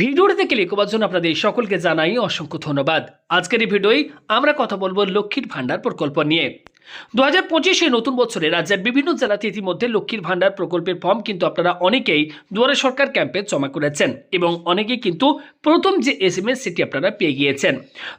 ভিডিওটিতে ক্লিক করার জন্য আপনাদের সকলকে জানাই অসংখ্য ধন্যবাদ। আজকের এই ভিডিওয় আমরা কথা বলব লক্ষ্মীর ভাণ্ডার প্রকল্প নিয়ে। দু হাজার পঁচিশে নতুন বছরে রাজ্যের বিভিন্ন জেলাতে ইতিমধ্যে লক্ষ্মীর ভাণ্ডার প্রকল্পের ফর্ম কিন্তু আপনারা অনেকেই দুয়ারে সরকার ক্যাম্পে জমা করেছেন এবং অনেকেই কিন্তু প্রথম যে এস এম এস সেটি আপনারা পেয়ে গিয়েছেন।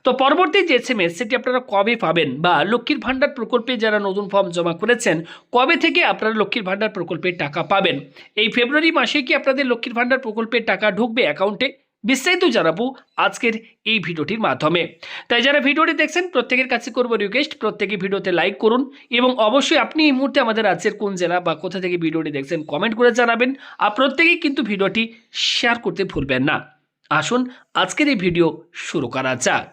তো পরবর্তী যে এস এম এস সেটি আপনারা কবে পাবেন বা লক্ষ্মীর ভাণ্ডার প্রকল্পে যারা নতুন ফর্ম জমা করেছেন, কবে থেকে আপনারা লক্ষ্মীর ভাণ্ডার প্রকল্পের টাকা পাবেন? এই ফেব্রুয়ারি মাসে কি আপনাদের লক্ষ্মীর ভাণ্ডার প্রকল্পের টাকা ঢুকবে অ্যাকাউন্টে বিস্তারিত জানাব আজকের এই ভিডিওটির মাধ্যমে। তাই যারা ভিডিওটি দেখছেন, প্রত্যেকের কাছে করব রিকোয়েস্ট প্রত্যেকে ভিডিওতে লাইক করুন এবং অবশ্যই আপনি এই মুহূর্তে আমাদের রাজ্যের কোন জেলা বা কোথা থেকে ভিডিওটি দেখছেন কমেন্ট করে জানাবেন আর প্রত্যেকেই কিন্তু ভিডিওটি শেয়ার করতে ভুলবেন না। আসুন, আজকের এই ভিডিও শুরু করা যাক।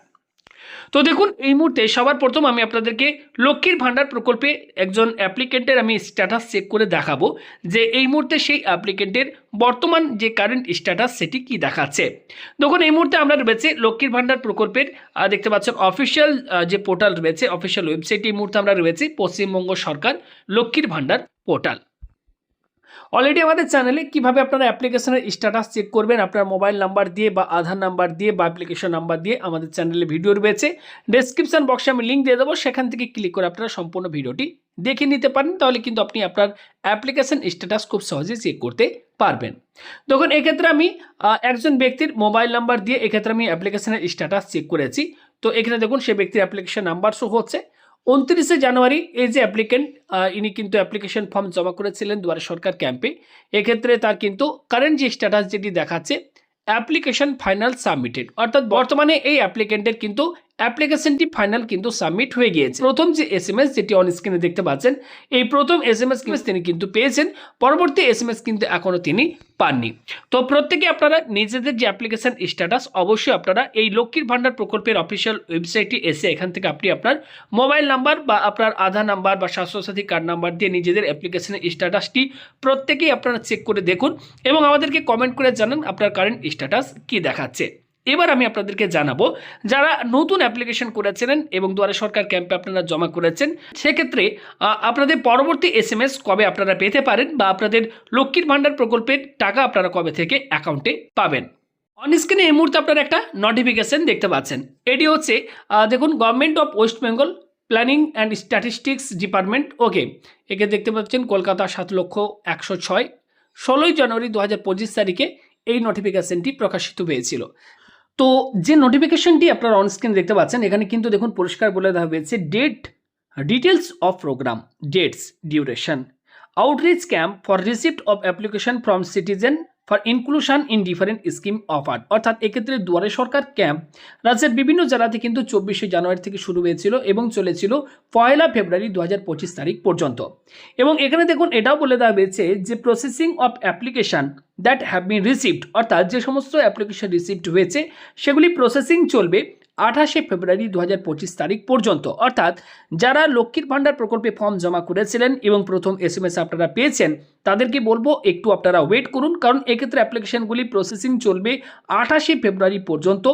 তো দেখুন, এই মুহূর্তে সবার প্রথম আমি আপনাদেরকে লক্ষ্মীর ভাণ্ডার প্রকল্পে একজন অ্যাপ্লিকেন্টের আমি স্ট্যাটাস চেক করে দেখাবো যে এই মুহূর্তে সেই অ্যাপ্লিকেন্টের বর্তমান যে কারেন্ট স্ট্যাটাস সেটি কি দেখাচ্ছে। দেখুন, এই মুহূর্তে আমরা রয়েছে লক্ষ্মীর ভাণ্ডার প্রকল্পের দেখতে পাচ্ছেন অফিসিয়াল যে পোর্টাল রয়েছে অফিসিয়াল ওয়েবসাইট এই মুহূর্তে আমরা রয়েছে পশ্চিমবঙ্গ সরকার লক্ষ্মীর ভাণ্ডার পোর্টাল অলরেডি আমাদের চ্যানেলে কীভাবে আপনারা অ্যাপ্লিকেশনের স্ট্যাটাস চেক করবেন, আপনার মোবাইল নাম্বার দিয়ে বা আধার নাম্বার দিয়ে বা অ্যাপ্লিকেশন নাম্বার দিয়ে আমাদের চ্যানেলে ভিডিও রয়েছে। ডেসক্রিপশন বক্সে আমি লিঙ্ক দিয়ে দেবো, সেখান থেকে ক্লিক করে আপনারা সম্পূর্ণ ভিডিওটি দেখে নিতে পারেন, তাহলে কিন্তু আপনি আপনার অ্যাপ্লিকেশন স্ট্যাটাস খুব সহজে চেক করতে পারবেন। দেখুন এক্ষেত্রে আমি একজন ব্যক্তির মোবাইল নাম্বার দিয়ে এক্ষেত্রে আমি অ্যাপ্লিকেশনের স্ট্যাটাস চেক করেছি। তো এখানে দেখুন, সে ব্যক্তির অ্যাপ্লিকেশন নাম্বার শো হচ্ছে। উনত্রিশে জানুয়ারি এই যে অ্যাপ্লিকেন্ট ইনি কিন্তু অ্যাপ্লিকেশন ফর্ম জমা করেছিলেন দুয়ারে সরকার ক্যাম্পে এক্ষেত্রে তার কিন্তু কারেন্ট যে স্ট্যাটাস যেটি দেখাচ্ছে অ্যাপ্লিকেশন ফাইনাল সাবমিটেড অর্থাৎ বর্তমানে এই অ্যাপ্লিকেন্টের কিন্তু অ্যাপ্লিকেশনটি ফাইনাল কিন্তু সাবমিট হয়ে গিয়েছে। প্রথম যে এস এম এস যেটি অন স্ক্রিনে দেখতে পাচ্ছেন, এই প্রথম এস এম এস তিনি কিন্তু পেয়েছেন, পরবর্তী এস এম এস কিন্তু এখনও তিনি পাননি। তো প্রত্যেকে আপনারা নিজেদের যে অ্যাপ্লিকেশন স্ট্যাটাস অবশ্যই আপনারা এই লক্ষ্মীর ভাণ্ডার প্রকল্পের অফিসিয়াল ওয়েবসাইটে এসে এখান থেকে আপনি আপনার মোবাইল নাম্বার বা আপনার আধার নাম্বার বা স্বাস্থ্যসাথী কার্ড নাম্বার দিয়ে নিজেদের অ্যাপ্লিকেশনের স্ট্যাটাসটি প্রত্যেকেই আপনারা চেক করে দেখুন এবং আমাদেরকে কমেন্ট করে জানান আপনার কারেন্ট স্ট্যাটাস কী দেখাচ্ছে। এবার আমি আপনাদেরকে জানাব, যারা নতুন অ্যাপ্লিকেশন করেছিলেন এবং দুয়ারে সরকার ক্যাম্পে আপনারা জমা করেছেন, সেক্ষেত্রে আপনাদের পরবর্তী এস এম এস কবে আপনারা পেতে পারেন বা আপনাদের লক্ষ্মীর ভাণ্ডার প্রকল্পের টাকা আপনারা কবে থেকে অ্যাকাউন্টে পাবেন? অন স্ক্রিনে এই মুহূর্তে আপনারা একটা নোটিফিকেশন দেখতে পাচ্ছেন। এটি হচ্ছে দেখুন government of West Bengal planning and statistics department okay একে দেখতে পাচ্ছেন, কলকাতা সাত লক্ষ একশো ছয়। ষোলোই জানুয়ারি দু হাজার পঁচিশ তারিখে এই নোটিফিকেশনটি প্রকাশিত হয়েছিল। তো যে নোটিফিকেশনটি আপনারা অনস্ক্রিন দেখতে পাচ্ছেন, এখানে কিন্তু দেখুন পরিষ্কার বলে দেওয়া হয়েছে date details of programme dates duration outreach camp for receipt of application from citizen for inclusion in different scheme offer অর্থাৎ এক্ষেত্রে দুয়ারে সরকার ক্যাম্প রাজ্যের বিভিন্ন জেলাতে কিন্তু চব্বিশে জানুয়ারি থেকে শুরু হয়েছিল এবং চলেছিল পয়লা ফেব্রুয়ারি দু হাজার পঁচিশ তারিখ পর্যন্ত। এবং এখানে দেখুন, এটাও বলে দেওয়া হয়েছে যে processing of application that have been received অর্থাৎ যে সমস্ত অ্যাপ্লিকেশন রিসিভড হয়েছে, সেগুলি প্রসেসিং চলবে আঠাশে ফেব্রুয়ারি দু হাজার পঁচিশ তারিখ পর্যন্ত। অর্থাৎ যারা লক্ষ্মীর ভাণ্ডার প্রকল্পে ফর্ম জমা করেছিলেন এবং প্রথম এস এম এস আপনারা পেয়েছেন, তাদেরকে বলব একটু আপনারা ওয়েট করুন, কারণ এক্ষেত্রে অ্যাপ্লিকেশানগুলি প্রসেসিং চলবে আঠাশে ফেব্রুয়ারি পর্যন্ত।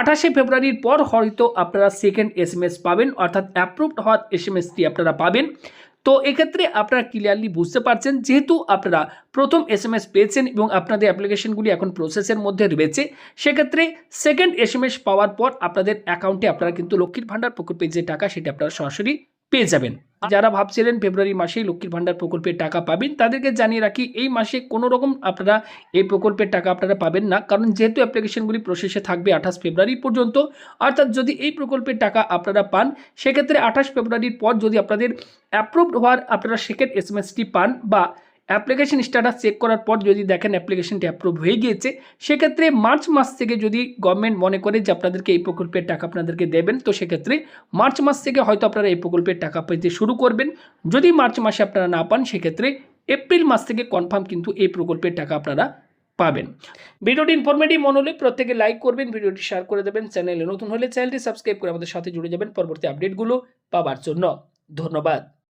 আঠাশে ফেব্রুয়ারির পর হয়তো আপনারা সেকেন্ড এস পাবেন, অর্থাৎ অ্যাপ্রুভড হওয়ার এস এম এসটি আপনারা পাবেন। তো এক্ষেত্রে আপনারা ক্লিয়ারলি বুঝতে পারছেন, যেহেতু আপনারা প্রথম এস এম এস পেয়েছেন এবং আপনাদের অ্যাপ্লিকেশনগুলি এখন প্রসেসের মধ্যে রয়েছে, সেক্ষেত্রে সেকেন্ড এস এম এস পাওয়ার পর আপনাদের অ্যাকাউন্টে আপনারা কিন্তু লক্ষ্মীর ভাণ্ডার প্রকল্পের যে টাকা সেটা আপনারা সরাসরি পেয়ে যাবেন। যারা ভাবছিলেন ফেব্রুয়ারি মাসেই লক্ষ্মীর ভাণ্ডার প্রকল্পের টাকা পাবেন, তাদেরকে জানিয়ে রাখি, এই মাসে কোনো রকম আপনারা এই প্রকল্পের টাকা আপনারা পাবেন না, কারণ যেহেতু অ্যাপ্লিকেশনগুলি প্রসেসে থাকবে আঠাশ ফেব্রুয়ারি পর্যন্ত, অর্থাৎ যদি এই প্রকল্পের টাকা আপনারা পান, সেক্ষেত্রে আঠাশ ফেব্রুয়ারির পর যদি আপনাদের অ্যাপ্রুভড হওয়ার আপনারা সেকেন্ড এস পান বা অ্যাপ্লিকেশন স্ট্যাটাস চেক করার পর যদি দেখেন অ্যাপ্লিকেশনটি অ্যাপ্রুভ হয়ে গিয়েছে, সেক্ষেত্রে মার্চ মাস থেকে যদি গভর্নমেন্ট মনে করে যে আপনাদেরকে এই প্রকল্পের টাকা আপনাদেরকে দেবেন, তো সেক্ষেত্রে মার্চ মাস থেকে হয়তো আপনারা এই প্রকল্পের টাকা পেতে শুরু করবেন। যদি মার্চ মাসে আপনারা না পান, সেক্ষেত্রে এপ্রিল মাস থেকে কনফার্ম কিন্তু এই প্রকল্পের টাকা আপনারা পাবেন। ভিডিওটি ইনফরমেটিভ মনে হলে প্রত্যেকে লাইক করবেন, ভিডিওটি শেয়ার করে দেবেন। চ্যানেলে নতুন হলে চ্যানেলটি সাবস্ক্রাইব করে আমাদের সাথে জুড়ে যাবেন। পরবর্তী আপডেটগুলো পাওয়ার জন্য ধন্যবাদ।